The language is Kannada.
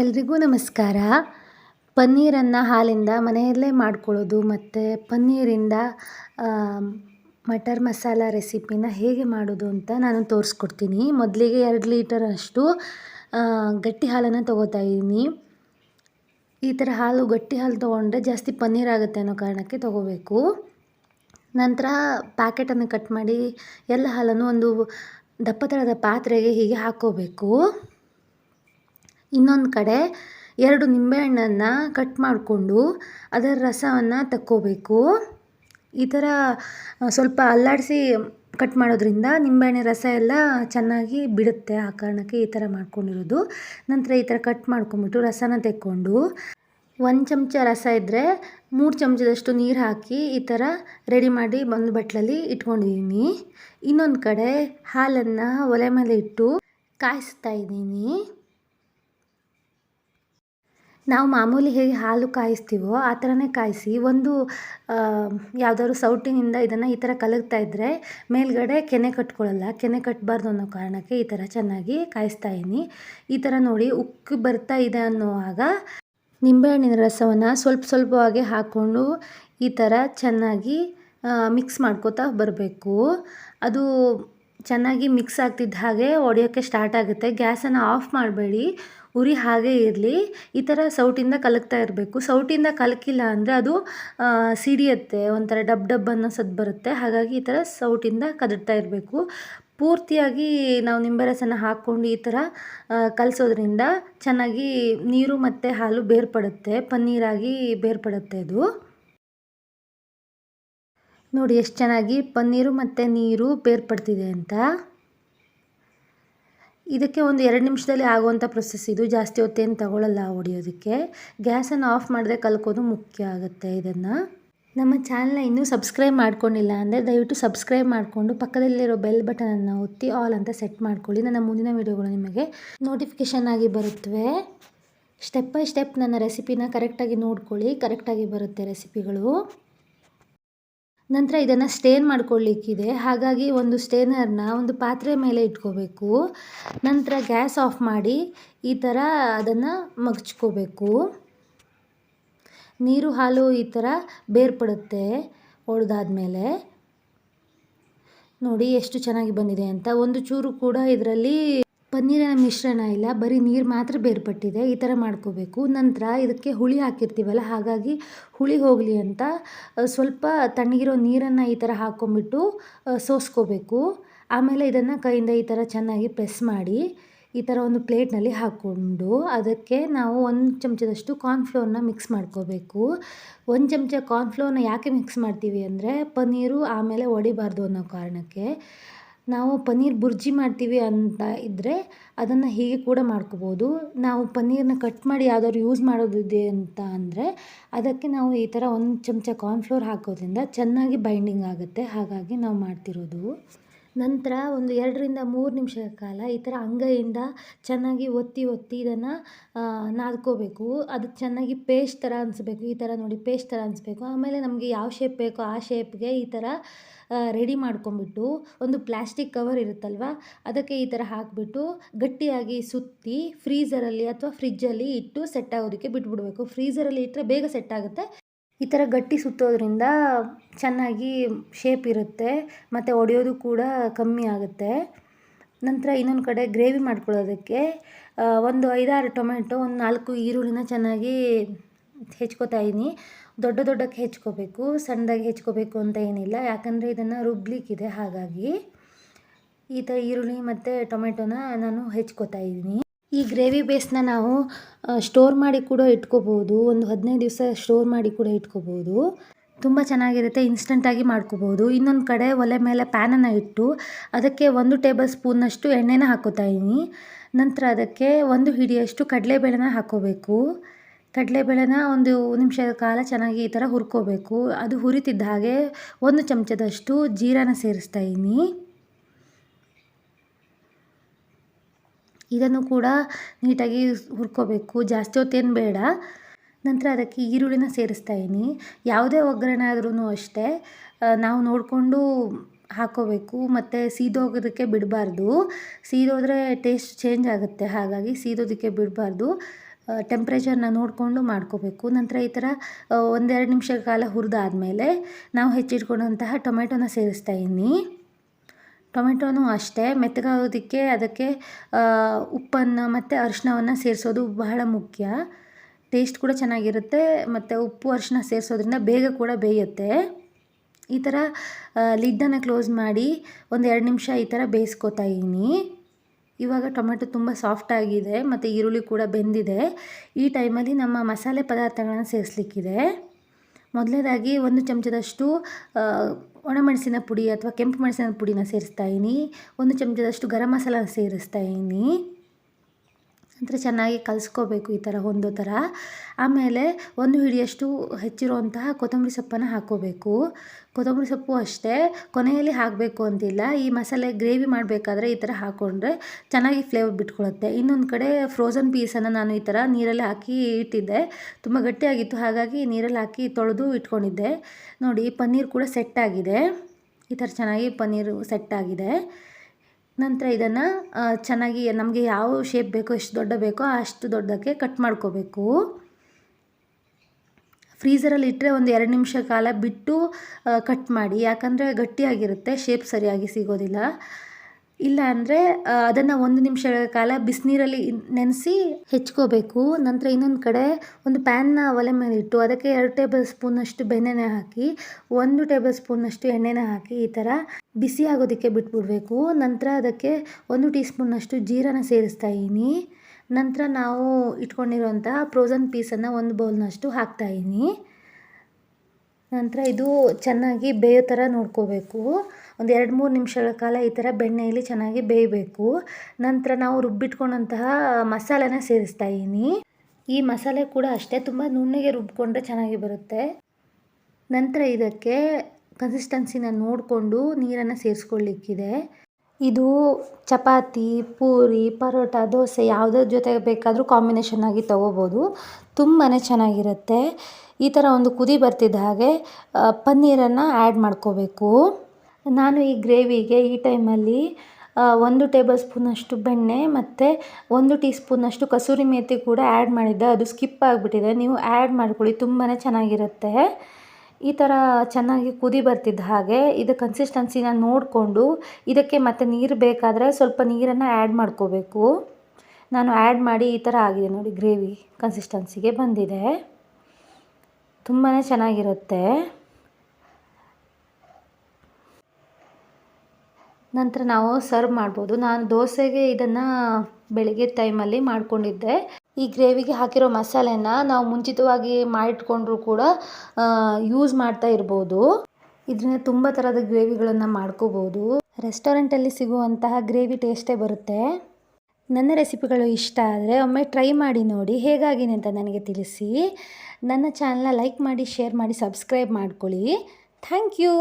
ಎಲ್ರಿಗೂ ನಮಸ್ಕಾರ. ಪನ್ನೀರನ್ನು ಹಾಲಿಂದ ಮನೆಯಲ್ಲೇ ಮಾಡ್ಕೊಳ್ಳೋದು ಮತ್ತು ಪನ್ನೀರಿಂದ ಮಟರ್ ಮಸಾಲ ರೆಸಿಪಿನ ಹೇಗೆ ಮಾಡೋದು ಅಂತ ನಾನು ತೋರಿಸ್ಕೊಡ್ತೀನಿ. ಮೊದಲಿಗೆ ಎರಡು ಲೀಟರಷ್ಟು ಗಟ್ಟಿ ಹಾಲನ್ನು ತೊಗೋತಾ ಇದ್ದೀನಿ. ಈ ಥರ ಹಾಲು, ಗಟ್ಟಿ ಹಾಲು ತೊಗೊಂಡ್ರೆ ಜಾಸ್ತಿ ಪನ್ನೀರ್ ಆಗುತ್ತೆ ಅನ್ನೋ ಕಾರಣಕ್ಕೆ ತೊಗೋಬೇಕು. ನಂತರ ಪ್ಯಾಕೆಟನ್ನು ಕಟ್ ಮಾಡಿ ಎಲ್ಲ ಹಾಲನ್ನು ಒಂದು ದಪ್ಪ ಥರದ ಪಾತ್ರೆಗೆ ಹೀಗೆ ಹಾಕ್ಕೋಬೇಕು. ಇನ್ನೊಂದು ಕಡೆ ಎರಡು ನಿಂಬೆಹಣ್ಣನ್ನು ಕಟ್ ಮಾಡಿಕೊಂಡು ಅದರ ರಸವನ್ನು ತಕ್ಕೋಬೇಕು. ಈ ಥರ ಸ್ವಲ್ಪ ಅಲ್ಲಾಡಿಸಿ ಕಟ್ ಮಾಡೋದ್ರಿಂದ ನಿಂಬೆಹಣ್ಣಿನ ರಸ ಎಲ್ಲ ಚೆನ್ನಾಗಿ ಬಿಡುತ್ತೆ ಆ ಕಾರಣಕ್ಕೆ ಈ ಥರ ಮಾಡ್ಕೊಂಡಿರೋದು. ನಂತರ ಈ ಥರ ಕಟ್ ಮಾಡ್ಕೊಂಬಿಟ್ಟು ರಸನ ತೆಕ್ಕೊಂಡು ಒಂದು ಚಮಚ ರಸ ಇದ್ದರೆ ಮೂರು ಚಮಚದಷ್ಟು ನೀರು ಹಾಕಿ ಈ ಥರ ರೆಡಿ ಮಾಡಿ ಒಂದು ಬಟ್ಲಲ್ಲಿ ಇಟ್ಕೊಂಡಿದ್ದೀನಿ ಇನ್ನೊಂದು ಕಡೆ ಹಾಲನ್ನು ಒಲೆ ಮೇಲೆ ಇಟ್ಟು ಕಾಯಿಸ್ತಾ ಇದ್ದೀನಿ ನಾವು ಮಾಮೂಲಿ ಹೇಗೆ ಹಾಲು ಕಾಯಿಸ್ತೀವೋ ಆ ಥರನೇ ಕಾಯಿಸಿ ಒಂದು ಯಾವುದಾದ್ರು ಸೌಟಿನಿಂದ ಇದನ್ನು ಈ ಥರ ಕಲಗ್ತಾ ಇದ್ದರೆ ಮೇಲ್ಗಡೆ ಕೆನೆ ಕಟ್ಕೊಳ್ಳಲ್ಲ, ಕೆನೆ ಕಟ್ಟಬಾರ್ದು ಅನ್ನೋ ಕಾರಣಕ್ಕೆ ಈ ಥರ ಚೆನ್ನಾಗಿ ಕಾಯಿಸ್ತಾ ಇದ್ದೀನಿ ಈ ಥರ ನೋಡಿ ಉಕ್ಕಿ ಬರ್ತಾ ಇದೆ ಅನ್ನೋವಾಗ ನಿಂಬೆಹಣ್ಣಿನ ರಸವನ್ನು ಸ್ವಲ್ಪ ಸ್ವಲ್ಪವಾಗಿ ಹಾಕ್ಕೊಂಡು ಈ ಥರ ಚೆನ್ನಾಗಿ ಮಿಕ್ಸ್ ಮಾಡ್ಕೋತಾ ಬರಬೇಕು. ಅದು ಚೆನ್ನಾಗಿ ಮಿಕ್ಸ್ ಆಗ್ತಿದ್ದ ಹಾಗೆ ಒಡೆಯೋಕ್ಕೆ ಸ್ಟಾರ್ಟ್ ಆಗುತ್ತೆ. ಗ್ಯಾಸನ್ನು ಆಫ್ ಮಾಡಬೇಡಿ. ಉರಿ ಹಾಗೇ ಇರಲಿ. ಈ ಥರ ಸೌಟಿಂದ ಕಲಕ್ತಾ ಇರಬೇಕು. ಸೌಟಿಂದ ಕಲಕಿಲ್ಲ ಅಂದರೆ ಅದು ಸಿಡಿಯತ್ತೆ. ಒಂಥರ ಡಬ್ ಡಬ್ ಅನ್ನೋ ಸದ್ದು ಬರುತ್ತೆ. ಹಾಗಾಗಿ ಈ ಥರ ಸೌಟಿಂದ ಕದಡ್ತಾ ಇರಬೇಕು. ಪೂರ್ತಿಯಾಗಿ ನಾವು ನಿಂಬೆ ರಸನ ಹಾಕ್ಕೊಂಡು ಈ ಥರ ಕಲಸೋದ್ರಿಂದ ಚೆನ್ನಾಗಿ ನೀರು ಮತ್ತು ಹಾಲು ಬೇರ್ಪಡುತ್ತೆ. ಪನ್ನೀರಾಗಿ ಬೇರ್ಪಡುತ್ತೆ ಅದು. ನೋಡಿ ಎಷ್ಟು ಚೆನ್ನಾಗಿ ಪನ್ನೀರು ಮತ್ತು ನೀರು ಬೇರ್ಪಡ್ತಿದೆ ಅಂತ. ಇದಕ್ಕೆ ಒಂದು ಎರಡು ನಿಮಿಷದಲ್ಲಿ ಆಗುವಂಥ ಪ್ರೊಸೆಸ್ ಇದು. ಜಾಸ್ತಿ ಹೊತ್ತೇನು ತಗೊಳ್ಳಲ್ಲ ಹೊಡಿಯೋದಕ್ಕೆ. ಗ್ಯಾಸನ್ನು ಆಫ್ ಮಾಡದೆ ಕಲ್ಕೋದು ಮುಖ್ಯ ಆಗುತ್ತೆ ಇದನ್ನು. ನಮ್ಮ ಚಾನಲ್ನ ಇನ್ನೂ ಸಬ್ಸ್ಕ್ರೈಬ್ ಮಾಡ್ಕೊಂಡಿಲ್ಲ ಅಂದರೆ ದಯವಿಟ್ಟು ಸಬ್ಸ್ಕ್ರೈಬ್ ಮಾಡಿಕೊಂಡು ಪಕ್ಕದಲ್ಲಿರೋ ಬೆಲ್ ಬಟನನ್ನು ಒತ್ತಿ ಆಲ್ ಅಂತ ಸೆಟ್ ಮಾಡ್ಕೊಳ್ಳಿ. ನನ್ನ ಮುಂದಿನ ವೀಡಿಯೋಗಳು ನಿಮಗೆ ನೋಟಿಫಿಕೇಷನ್ ಆಗಿ ಬರುತ್ತವೆ ಸ್ಟೆಪ್ ಬೈ ಸ್ಟೆಪ್ ನನ್ನ ರೆಸಿಪಿನ ಕರೆಕ್ಟಾಗಿ ನೋಡ್ಕೊಳ್ಳಿ. ಕರೆಕ್ಟಾಗಿ ಬರುತ್ತೆ ರೆಸಿಪಿಗಳು ನಂತರ ಇದನ್ನು ಸ್ಟೇನ್ ಮಾಡ್ಕೊಳ್ಳಿಕ್ಕಿದೆ ಹಾಗಾಗಿ ಒಂದು ಸ್ಟೇನರ್ನ ಒಂದು ಪಾತ್ರೆ ಮೇಲೆ ಇಟ್ಕೋಬೇಕು. ನಂತರ ಗ್ಯಾಸ್ ಆಫ್ ಮಾಡಿ ಈ ಥರ ಅದನ್ನು ಮಗ್ಚ್ಕೋಬೇಕು. ನೀರು, ಹಾಲು ಈ ಥರ ಬೇರ್ಪಡುತ್ತೆ ಒಡೆದಾದ್ಮೇಲೆ ನೋಡಿ ಎಷ್ಟು ಚೆನ್ನಾಗಿ ಬಂದಿದೆ ಅಂತ. ಒಂದು ಚೂರು ಕೂಡ ಇದರಲ್ಲಿ ಪನ್ನೀರಿನ ಮಿಶ್ರಣ ಇಲ್ಲ, ಬರೀ ನೀರು ಮಾತ್ರ ಬೇರ್ಪಟ್ಟಿದೆ, ಈ ಥರ ಮಾಡ್ಕೋಬೇಕು. ನಂತರ ಇದಕ್ಕೆ ಹುಳಿ ಹಾಕಿರ್ತೀವಲ್ಲ, ಹಾಗಾಗಿ ಹುಳಿ ಹೋಗಲಿ ಅಂತ ಸ್ವಲ್ಪ ತಣ್ಣಗಿರೋ ನೀರನ್ನು ಈ ಥರ ಹಾಕ್ಕೊಂಬಿಟ್ಟು ಸೋಸ್ಕೋಬೇಕು. ಆಮೇಲೆ ಇದನ್ನು ಕೈಯಿಂದ ಈ ಥರ ಚೆನ್ನಾಗಿ ಪ್ರೆಸ್ ಮಾಡಿ, ಈ ಥರ ಒಂದು ಪ್ಲೇಟ್ನಲ್ಲಿ ಹಾಕ್ಕೊಂಡು ಅದಕ್ಕೆ ನಾವು ಒಂದು ಚಮಚದಷ್ಟು ಕಾರ್ನ್ಫ್ಲೋರ್ನ ಮಿಕ್ಸ್ ಮಾಡ್ಕೋಬೇಕು. ಒಂದು ಚಮಚ ಕಾರ್ನ್ಫ್ಲೋರ್ನ ಯಾಕೆ ಮಿಕ್ಸ್ ಮಾಡ್ತೀವಿ ಅಂದರೆ, ಪನ್ನೀರು ಆಮೇಲೆ ಒಡಿಬಾರ್ದು ಅನ್ನೋ ಕಾರಣಕ್ಕೆ. ನಾವು ಪನ್ನೀರ್ ಬುರ್ಜಿ ಮಾಡ್ತೀವಿ ಅಂತ ಇದ್ದರೆ ಅದನ್ನು ಹೀಗೆ ಕೂಡ ಮಾಡ್ಕೋಬೋದು. ನಾವು ಪನ್ನೀರನ್ನ ಕಟ್ ಮಾಡಿ ಯಾವ್ದಾದ್ರು ಯೂಸ್ ಮಾಡೋದಿದೆ ಅಂತ ಅಂದರೆ ಅದಕ್ಕೆ ನಾವು ಈ ಥರ ಒಂದು ಚಮಚ ಕಾರ್ನ್ಫ್ಲೋರ್ ಹಾಕೋದ್ರಿಂದ ಚೆನ್ನಾಗಿ ಬೈಂಡಿಂಗ್ ಆಗುತ್ತೆ. ಹಾಗಾಗಿ ನಾವು ಮಾಡ್ತಿರೋದು. ನಂತರ ಒಂದು ಎರಡರಿಂದ ಮೂರು ನಿಮಿಷ ಕಾಲ ಈ ಥರ ಅಂಗೈಯಿಂದ ಚೆನ್ನಾಗಿ ಒತ್ತಿ ಒತ್ತಿ ಇದನ್ನು ನಾದ್ಕೋಬೇಕು. ಅದು ಚೆನ್ನಾಗಿ ಪೇಸ್ಟ್ ಥರ ಅನಿಸ್ಬೇಕು, ಈ ಥರ ನೋಡಿ ಪೇಸ್ಟ್ ಥರ ಅನಿಸ್ಬೇಕು. ಆಮೇಲೆ ನಮಗೆ ಯಾವ ಶೇಪ್ ಬೇಕೋ ಆ ಶೇಪ್ಗೆ ಈ ಥರ ರೆಡಿ ಮಾಡ್ಕೊಂಬಿಟ್ಟು ಒಂದು ಪ್ಲ್ಯಾಸ್ಟಿಕ್ ಕವರ್ ಇರುತ್ತಲ್ವ, ಅದಕ್ಕೆ ಈ ಥರ ಹಾಕಿಬಿಟ್ಟು ಗಟ್ಟಿಯಾಗಿ ಸುತ್ತಿ ಫ್ರೀಝರಲ್ಲಿ ಅಥವಾ ಫ್ರಿಜ್ಜಲ್ಲಿ ಇಟ್ಟು ಸೆಟ್ ಆಗೋದಕ್ಕೆ ಬಿಟ್ಬಿಡಬೇಕು. ಫ್ರೀಝರಲ್ಲಿ ಇಟ್ಟರೆ ಬೇಗ ಸೆಟ್ ಆಗುತ್ತೆ. ಈ ಥರ ಗಟ್ಟಿ ಸುತ್ತೋದ್ರಿಂದ ಚೆನ್ನಾಗಿ ಶೇಪ್ ಇರುತ್ತೆ, ಮತ್ತು ಒಡೆಯೋದು ಕೂಡ ಕಮ್ಮಿ ಆಗುತ್ತೆ. ನಂತರ ಇನ್ನೊಂದು ಕಡೆ ಗ್ರೇವಿ ಮಾಡ್ಕೊಳ್ಳೋದಕ್ಕೆ ಒಂದು ಐದಾರು ಟೊಮೆಟೊ ಒಂದು ನಾಲ್ಕು ಈರುಳ್ಳಿನ ಚೆನ್ನಾಗಿ ಹೆಚ್ಕೋತಾ ಇದ್ದೀನಿ ದೊಡ್ಡ ದೊಡ್ಡಕ್ಕೆ ಹೆಚ್ಕೋಬೇಕು, ಸಣ್ಣದಾಗಿ ಹೆಚ್ಕೋಬೇಕು ಅಂತ ಏನಿಲ್ಲ. ಯಾಕಂದರೆ ಇದನ್ನು ರುಬ್ಲಿಕ್ಕಿದೆ ಹಾಗಾಗಿ. ಈ ಥರ ಈರುಳ್ಳಿ ಮತ್ತು ಟೊಮೆಟೊನ ನಾನು ಹೆಚ್ಕೋತಾ ಇದ್ದೀನಿ ಈ ಗ್ರೇವಿ ಬೇಸ್ನ ನಾವು ಸ್ಟೋರ್ ಮಾಡಿ ಕೂಡ ಇಟ್ಕೋಬೋದು ಒಂದು ಹದಿನೈದು ದಿವಸ ಸ್ಟೋರ್ ಮಾಡಿ ಕೂಡ ಇಟ್ಕೋಬೋದು ತುಂಬ ಚೆನ್ನಾಗಿರುತ್ತೆ ಇನ್ಸ್ಟಂಟಾಗಿ ಮಾಡ್ಕೋಬೋದು ಇನ್ನೊಂದು ಕಡೆ ಒಲೆ ಮೇಲೆ ಪ್ಯಾನನ್ನು ಇಟ್ಟು, ಅದಕ್ಕೆ ಒಂದು ಟೇಬಲ್ ಸ್ಪೂನ್ನಷ್ಟು ಎಣ್ಣೆನ ಹಾಕೋತಾ ಇದ್ದೀನಿ ನಂತರ ಅದಕ್ಕೆ ಒಂದು ಹಿಡಿಯಷ್ಟು ಕಡಲೆಬೇಳೆನ ಹಾಕೋಬೇಕು. ಕಡಲೆಬೇಳೆನ ಒಂದು ನಿಮಿಷದ ಕಾಲ ಚೆನ್ನಾಗಿ ಈ ಥರ ಹುರ್ಕೋಬೇಕು. ಅದು ಹುರಿತಿದ್ದ ಹಾಗೆ ಒಂದು ಚಮಚದಷ್ಟು ಜೀರಾನ ಸೇರಿಸ್ತಾ ಇದ್ದೀನಿ ಇದನ್ನು ಕೂಡ ನೀಟಾಗಿ ಹುರ್ಕೋಬೇಕು. ಜಾಸ್ತಿ ಹೊತ್ತೇನು ಬೇಡ. ನಂತರ ಅದಕ್ಕೆ ಈರುಳ್ಳಿನ ಸೇರಿಸ್ತಾ ಇದ್ದೀನಿ ಯಾವುದೇ ಒಗ್ಗರಣೆ ಆದ್ರೂ ಅಷ್ಟೇ ನಾವು ನೋಡಿಕೊಂಡು ಹಾಕೋಬೇಕು. ಮತ್ತು ಸೀದೋಗೋದಕ್ಕೆ ಬಿಡಬಾರ್ದು. ಸೀದೋದ್ರೆ ಟೇಸ್ಟ್ ಚೇಂಜ್ ಆಗುತ್ತೆ. ಹಾಗಾಗಿ ಸೀದೋದಕ್ಕೆ ಬಿಡಬಾರ್ದು. ಟೆಂಪ್ರೇಚರ್ನ ನೋಡಿಕೊಂಡು ಮಾಡ್ಕೋಬೇಕು. ನಂತರ ಈ ಥರ ಒಂದೆರಡು ನಿಮಿಷ ಕಾಲ ಹುರಿದಾದ್ಮೇಲೆ ನಾವು ಹೆಚ್ಚಿಟ್ಕೊಂಡಂತಹ ಟೊಮೆಟೊನ ಸೇರಿಸ್ತಾ ಇದ್ದೀನಿ ಟೊಮೆಟೊನೂ ಅಷ್ಟೇ, ಮೆತ್ತಗಾಗೋದಕ್ಕೆ ಅದಕ್ಕೆ ಉಪ್ಪನ್ನು ಮತ್ತು ಅರಿಶಿನವನ್ನು ಸೇರಿಸೋದು ಬಹಳ ಮುಖ್ಯ. ಟೇಸ್ಟ್ ಕೂಡ ಚೆನ್ನಾಗಿರುತ್ತೆ, ಮತ್ತು ಉಪ್ಪು ಅರಿಶಿನ ಸೇರಿಸೋದ್ರಿಂದ ಬೇಗ ಕೂಡ ಬೇಯುತ್ತೆ. ಈ ಥರ ಲಿಡ್ಡನ್ನು ಕ್ಲೋಸ್ ಮಾಡಿ ಒಂದು ಎರಡು ನಿಮಿಷ ಈ ಥರ ಬೇಯಿಸ್ಕೊತಾ ಇದ್ದೀನಿ. ಇವಾಗ ಟೊಮೆಟೊ ತುಂಬ ಸಾಫ್ಟ್ ಆಗಿದೆ, ಮತ್ತು ಈರುಳ್ಳಿ ಕೂಡ ಬೆಂದಿದೆ. ಈ ಟೈಮಲ್ಲಿ ನಮ್ಮ ಮಸಾಲೆ ಪದಾರ್ಥಗಳನ್ನು ಸೇರಿಸ್ಲಿಕ್ಕಿದೆ. ಮೊದಲನೇದಾಗಿ ಒಂದು ಚಮಚದಷ್ಟು ಒಣಮೆಣಸಿನ ಪುಡಿ ಅಥವಾ ಕೆಂಪು ಮೆಣಸಿನ ಪುಡಿನ ಸೇರಿಸ್ತಾ ಒಂದು ಚಮಚದಷ್ಟು ಗರಂ ಮಸಾಲ ಸೇರಿಸ್ತಾ ಇದ್ದೀನಿ ನಂತರ ಚೆನ್ನಾಗಿ ಕಲಿಸ್ಕೋಬೇಕು ಈ ಥರ ಹೊಂದೋ ಥರ. ಆಮೇಲೆ ಒಂದು ಹಿಡಿಯಷ್ಟು ಹೆಚ್ಚಿರುವಂತಹ ಕೊತ್ತಂಬರಿ ಸೊಪ್ಪನ್ನು ಹಾಕ್ಕೋಬೇಕು. ಕೊತ್ತಂಬರಿ ಸೊಪ್ಪು ಅಷ್ಟೇ, ಕೊನೆಯಲ್ಲಿ ಹಾಕಬೇಕು ಅಂತಿಲ್ಲ. ಈ ಮಸಾಲೆ ಗ್ರೇವಿ ಮಾಡಬೇಕಾದ್ರೆ ಈ ಥರ ಹಾಕ್ಕೊಂಡ್ರೆ ಚೆನ್ನಾಗಿ ಫ್ಲೇವರ್ ಬಿಟ್ಕೊಳ್ಳುತ್ತೆ ಇನ್ನೊಂದು ಕಡೆ ಫ್ರೋಝನ್ ಪೀಸನ್ನು ನಾನು ಈ ಥರ ನೀರಲ್ಲಿ ಹಾಕಿ ಇಟ್ಟಿದ್ದೆ. ತುಂಬ ಗಟ್ಟಿಯಾಗಿತ್ತು, ಹಾಗಾಗಿ ನೀರಲ್ಲಿ ಹಾಕಿ ತೊಳೆದು ಇಟ್ಕೊಂಡಿದ್ದೆ. ನೋಡಿ ಪನ್ನೀರ್ ಕೂಡ ಸೆಟ್ ಆಗಿದೆ. ಈ ಥರ ಚೆನ್ನಾಗಿ ಪನ್ನೀರು ಸೆಟ್ ಆಗಿದೆ. ನಂತರ ಇದನ್ನು ಚೆನ್ನಾಗಿ ನಮಗೆ ಯಾವ ಶೇಪ್ ಬೇಕೋ, ಎಷ್ಟು ದೊಡ್ಡ ಬೇಕೋ ಅಷ್ಟು ದೊಡ್ಡಕ್ಕೆ ಕಟ್ ಮಾಡ್ಕೋಬೇಕು. ಫ್ರೀಸರಲ್ಲಿ ಇಟ್ಟರೆ ಒಂದು ಎರಡು ನಿಮಿಷ ಕಾಲ ಬಿಟ್ಟು ಕಟ್ ಮಾಡಿ. ಯಾಕಂದರೆ ಗಟ್ಟಿಯಾಗಿರುತ್ತೆ ಶೇಪ್ ಸರಿಯಾಗಿ ಸಿಗೋದಿಲ್ಲ. ಇಲ್ಲ ಅಂದರೆ ಅದನ್ನು ಒಂದು ನಿಮಿಷಗಳ ಕಾಲ ಬಿಸಿನೀರಲ್ಲಿ ನೆನೆಸಿ ಹೆಚ್ಕೋಬೇಕು. ನಂತರ ಇನ್ನೊಂದು ಕಡೆ ಒಂದು ಪ್ಯಾನ್ನ ಒಲೆ ಮೇಲೆ ಇಟ್ಟು, ಅದಕ್ಕೆ ಎರಡು ಟೇಬಲ್ ಸ್ಪೂನಷ್ಟು ಬೆಣ್ಣೆನ ಹಾಕಿ, ಒಂದು ಟೇಬಲ್ ಸ್ಪೂನಷ್ಟು ಎಣ್ಣೆನ ಹಾಕಿ ಈ ಥರ ಬಿಸಿ ಆಗೋದಕ್ಕೆ ಬಿಟ್ಬಿಡಬೇಕು. ನಂತರ ಅದಕ್ಕೆ ಒಂದು ಟೀ ಸ್ಪೂನಷ್ಟು ಜೀರನ ಸೇರಿಸ್ತಾ ಇದ್ದೀನಿ. ನಂತರ ನಾವು ಇಟ್ಕೊಂಡಿರುವಂಥ ಫ್ರೋಝನ್ ಪೀಸನ್ನು ಒಂದು ಬೌಲ್ನಷ್ಟು ಹಾಕ್ತಾ ನಂತರ ಇದು ಚೆನ್ನಾಗಿ ಬೇಯೋ ಥರ ನೋಡ್ಕೋಬೇಕು. ಒಂದು ಎರಡು ಮೂರು ನಿಮಿಷಗಳ ಕಾಲ ಈ ಥರ ಬೆಣ್ಣೆಯಲ್ಲಿ ಚೆನ್ನಾಗಿ ಬೇಯಬೇಕು. ನಂತರ ನಾವು ರುಬ್ಬಿಟ್ಕೊಂಡಂತಹ ಮಸಾಲೆನ ಸೇರಿಸ್ತಾ ಇದ್ದೀನಿ ಈ ಮಸಾಲೆ ಕೂಡ ಅಷ್ಟೇ, ತುಂಬ ನುಣ್ಣಗೆ ರುಬ್ಬಿಕೊಂಡ್ರೆ ಚೆನ್ನಾಗಿ ಬರುತ್ತೆ. ನಂತರ ಇದಕ್ಕೆ ಕನ್ಸಿಸ್ಟೆನ್ಸಿನ ನೋಡಿಕೊಂಡು ನೀರನ್ನು ಸೇರಿಸ್ಕೊಳ್ಳಿಕ್ಕಿದೆ. ಇದು ಚಪಾತಿ, ಪೂರಿ, ಪರೋಟ, ದೋಸೆ ಯಾವುದ್ರ ಜೊತೆ ಬೇಕಾದರೂ ಕಾಂಬಿನೇಷನ್ ಆಗಿ ತೊಗೋಬೋದು. ತುಂಬಾ ಚೆನ್ನಾಗಿರುತ್ತೆ. ಈ ಥರ ಒಂದು ಕುದಿ ಬರ್ತಿದ್ದ ಹಾಗೆ ಪನ್ನೀರನ್ನು ಆ್ಯಡ್ ಮಾಡ್ಕೋಬೇಕು. ನಾನು ಈ ಗ್ರೇವಿಗೆ ಈ ಟೈಮಲ್ಲಿ ಒಂದು ಟೇಬಲ್ ಸ್ಪೂನಷ್ಟು ಬೆಣ್ಣೆ ಮತ್ತು ಒಂದು ಟೀ ಸ್ಪೂನಷ್ಟು ಕಸೂರಿ ಮೇಥಿ ಕೂಡ ಆ್ಯಡ್ ಮಾಡಿದ್ದೆ. ಅದು ಸ್ಕಿಪ್ ಆಗಿಬಿಟ್ಟಿದೆ. ನೀವು ಆ್ಯಡ್ ಮಾಡ್ಕೊಳ್ಳಿ ತುಂಬಾ ಚೆನ್ನಾಗಿರುತ್ತೆ. ಈ ಥರ ಚೆನ್ನಾಗಿ ಕುದಿ ಬರ್ತಿದ್ದ ಹಾಗೆ ಇದು ಕನ್ಸಿಸ್ಟೆನ್ಸಿನ ನೋಡಿಕೊಂಡು ಇದಕ್ಕೆ ಮತ್ತೆ ನೀರು ಬೇಕಾದರೆ ಸ್ವಲ್ಪ ನೀರನ್ನು ಆ್ಯಡ್ ಮಾಡ್ಕೋಬೇಕು. ನಾನು ಆ್ಯಡ್ ಮಾಡಿ ಈ ಥರ ಆಗಿದೆ ನೋಡಿ ಗ್ರೇವಿ ಕನ್ಸಿಸ್ಟೆನ್ಸಿಗೆ ಬಂದಿದೆ. ತುಂಬಾ ಚೆನ್ನಾಗಿರುತ್ತೆ. ನಂತರ ನಾವು ಸರ್ವ್ ಮಾಡ್ಬೋದು. ನಾನು ದೋಸೆಗೆ ಇದನ್ನು ಬೆಳಗ್ಗೆ ಟೈಮಲ್ಲಿ ಮಾಡ್ಕೊಂಡಿದ್ದೆ. ಈ ಗ್ರೇವಿಗೆ ಹಾಕಿರೋ ಮಸಾಲೆನ ನಾವು ಮುಂಚಿತವಾಗಿ ಮಾಡಿಟ್ಕೊಂಡ್ರೂ ಕೂಡ ಯೂಸ್ ಮಾಡ್ತಾ ಇರ್ಬೋದು. ಇದರಿಂದ ತುಂಬ ಥರದ ಗ್ರೇವಿಗಳನ್ನು ಮಾಡ್ಕೋಬೋದು. ರೆಸ್ಟೋರೆಂಟಲ್ಲಿ ಸಿಗುವಂತಹ ಗ್ರೇವಿ ಟೇಸ್ಟೇ ಬರುತ್ತೆ. ನನ್ನ ರೆಸಿಪಿಗಳು ಇಷ್ಟ ಆದರೆ ಒಮ್ಮೆ ಟ್ರೈ ಮಾಡಿ ನೋಡಿ ಹೇಗಾಗಿದೆ ಅಂತ ನನಗೆ ತಿಳಿಸಿ. ನನ್ನ ಚಾನಲ್ನ ಲೈಕ್ ಮಾಡಿ, ಶೇರ್ ಮಾಡಿ, ಸಬ್ಸ್ಕ್ರೈಬ್ ಮಾಡ್ಕೊಳ್ಳಿ. Thank you!